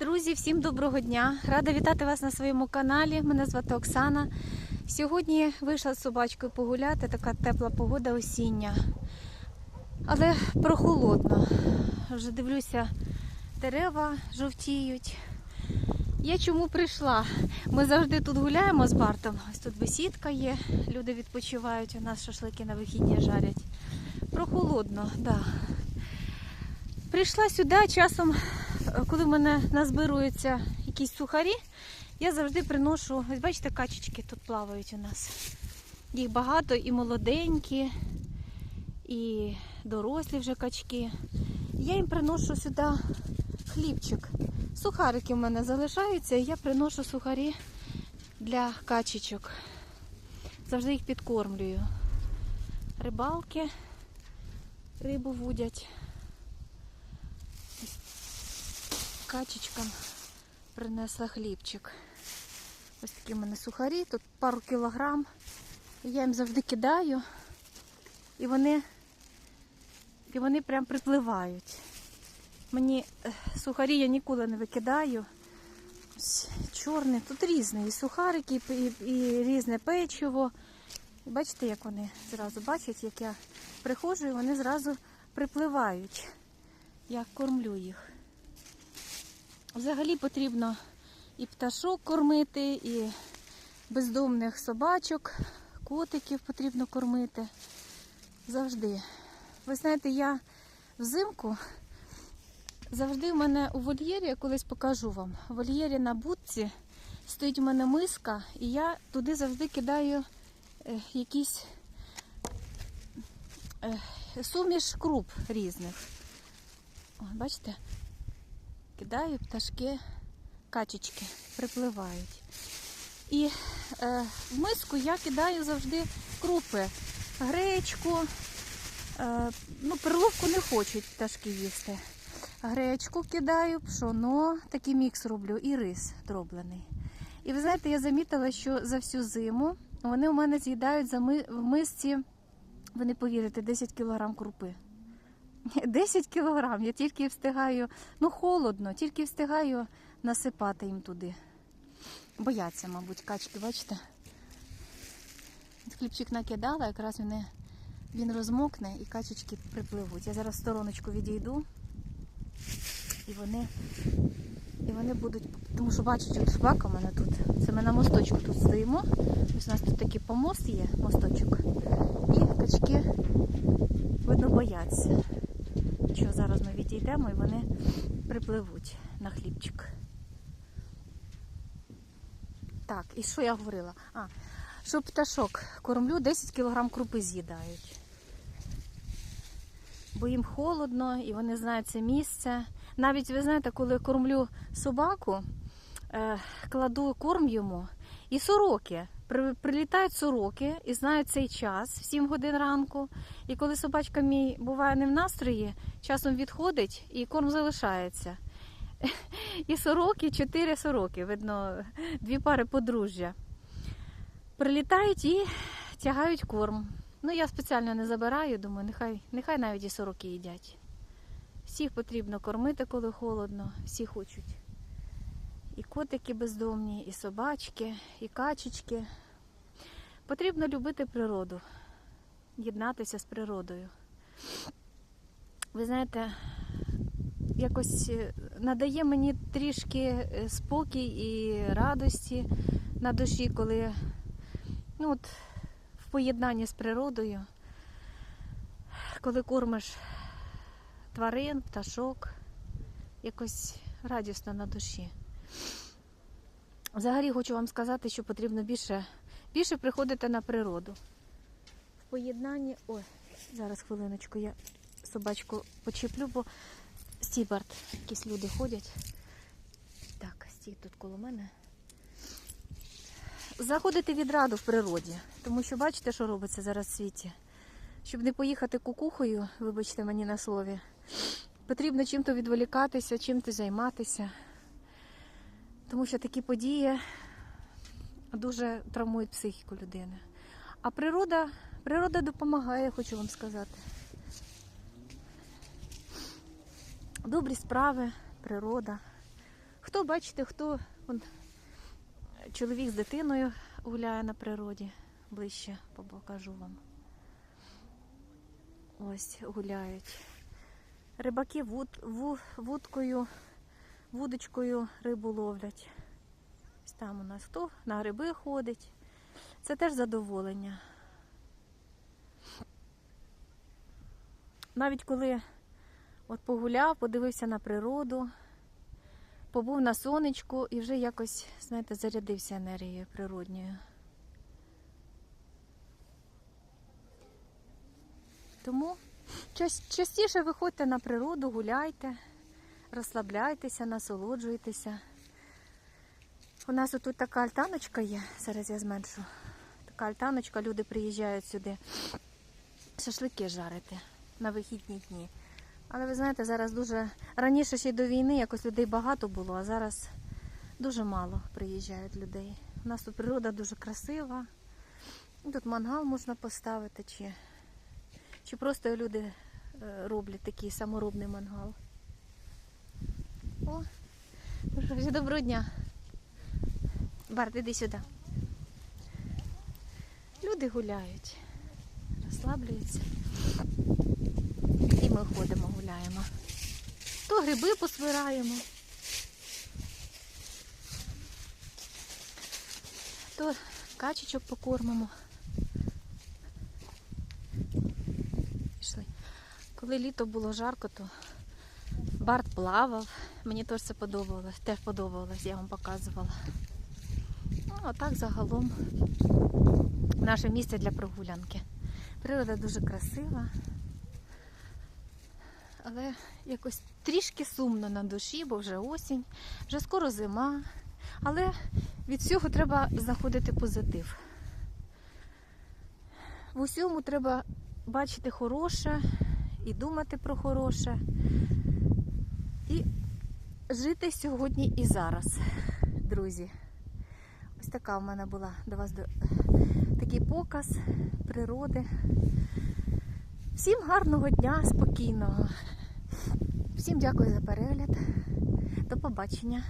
Друзі, всім доброго дня! Рада вітати вас на своєму каналі. Мене звати Оксана. Сьогодні вийшла з собачкою погуляти, така тепла погода осіння. Але прохолодно. Вже дивлюся, дерева жовтіють. Я чому прийшла? Ми завжди тут гуляємо з Бартом. Ось тут бесідка є, люди відпочивають, у нас шашлики на вихідні жарять. Прохолодно, так. Да. Прийшла сюди часом коли в мене назбируються якісь сухарі, я завжди приношу, ось бачите, качечки тут плавають у нас. Їх багато і молоденькі, і дорослі вже качки. Я їм приношу сюди хлібчик. Сухарики в мене залишаються, і я приношу сухарі для качечок. Завжди їх підкормлюю. Рибалки рибу вудять. Качечкам принесла хлібчик. Ось такі в мене сухарі, тут пару кілограм. Я їм завжди кидаю і вони і вони прям припливають. Мені сухарі я ніколи не викидаю. Ось Чорний, тут різний. І сухарики, і, і, різне печиво. Бачите, як вони зразу бачать, як я приходжу, і вони зразу припливають. Я кормлю їх. Взагалі потрібно і пташок кормити, і бездомних собачок, котиків потрібно кормити. Завжди. Ви знаєте, я взимку завжди в мене у вольєрі, я колись покажу вам, в вольєрі на будці стоїть у мене миска, і я туди завжди кидаю е, якісь е, суміш круп різних. О, бачите? Кидаю, пташки, качечки припливають. І е, в миску я кидаю завжди крупи, гречку, е, ну, перловку не хочуть пташки їсти. Гречку кидаю, пшоно, такий мікс роблю і рис дроблений. І ви знаєте, я замітила, що за всю зиму вони у мене з'їдають в мисці, ви не повірите, 10 кг крупи. 10 кілограм. Я тільки встигаю, ну холодно, тільки встигаю насипати їм туди. Бояться, мабуть, качки, бачите? Хлібчик накидала, якраз він, він розмокне і качечки припливуть. Я зараз в стороночку відійду і вони і вони будуть, тому що бачать, от собака у мене тут. Це ми на мосточку тут стоїмо. Ось у нас тут такий помост є, мосточок. І качки, видно, бояться що зараз ми відійдемо і вони припливуть на хлібчик. Так, і що я говорила? А, що пташок кормлю, 10 кг крупи з'їдають. Бо їм холодно і вони знають це місце. Навіть, ви знаєте, коли кормлю собаку, е, кладу корм йому і сороки. Прилітають сороки і знають цей час в 7 годин ранку. І коли собачка мій буває не в настрої, часом відходить і корм залишається. І сороки, чотири сороки, видно, дві пари подружжя. Прилітають і тягають корм. Ну, я спеціально не забираю, думаю, нехай, нехай навіть і сороки їдять. Всіх потрібно кормити, коли холодно, всі хочуть. І котики бездомні, і собачки, і качечки. Потрібно любити природу, єднатися з природою. Ви знаєте, якось е, надає мені трішки е, спокій і радості на душі, коли ну от, в поєднанні з природою, коли кормиш тварин, пташок, якось радісно на душі. Взагалі хочу вам сказати, що потрібно більше більше приходити на природу. В поєднанні... Ой, зараз хвилиночку я собачку почеплю, бо стібард, якісь люди ходять. Так, стій тут коло мене. Заходити відраду в природі, тому що бачите, що робиться зараз в світі. Щоб не поїхати кукухою, вибачте мені на слові, потрібно чим-то відволікатися, чим-то займатися. Тому що такі події дуже травмують психіку людини. А природа, природа допомагає, хочу вам сказати. Добрі справи, природа. Хто бачите, хто он, чоловік з дитиною гуляє на природі, ближче покажу вам. Ось гуляють. Рибаки вуд, ву, вудкою, вудочкою рибу ловлять. Там у нас хто на гриби ходить. Це теж задоволення. Навіть коли от погуляв, подивився на природу, побув на сонечку і вже якось, знаєте, зарядився енергією природньою. Тому частіше виходьте на природу, гуляйте, розслабляйтеся, насолоджуйтеся. У нас отут така альтаночка є, зараз я зменшу. Така альтаночка, люди приїжджають сюди шашлики жарити на вихідні дні. Але ви знаєте, зараз дуже раніше ще й до війни якось людей багато було, а зараз дуже мало приїжджають людей. У нас тут природа дуже красива. Тут мангал можна поставити, чи, чи просто люди е, роблять такий саморобний мангал. О, ж, доброго дня. Барт, іди сюди. Люди гуляють, розслаблюються. І ми ходимо, гуляємо. То гриби посвираємо, то качечок покормимо. Пішли. Коли літо було жарко, то Барт плавав. Мені теж це подобалось, теж подобалось, я вам показувала. Ну, а так загалом наше місце для прогулянки. Природа дуже красива, але якось трішки сумно на душі, бо вже осінь, вже скоро зима. Але від всього треба знаходити позитив. В усьому треба бачити хороше і думати про хороше. І жити сьогодні і зараз, друзі. Ось така в мене була до вас такий показ природи. Всім гарного дня, спокійного. Всім дякую за перегляд. До побачення.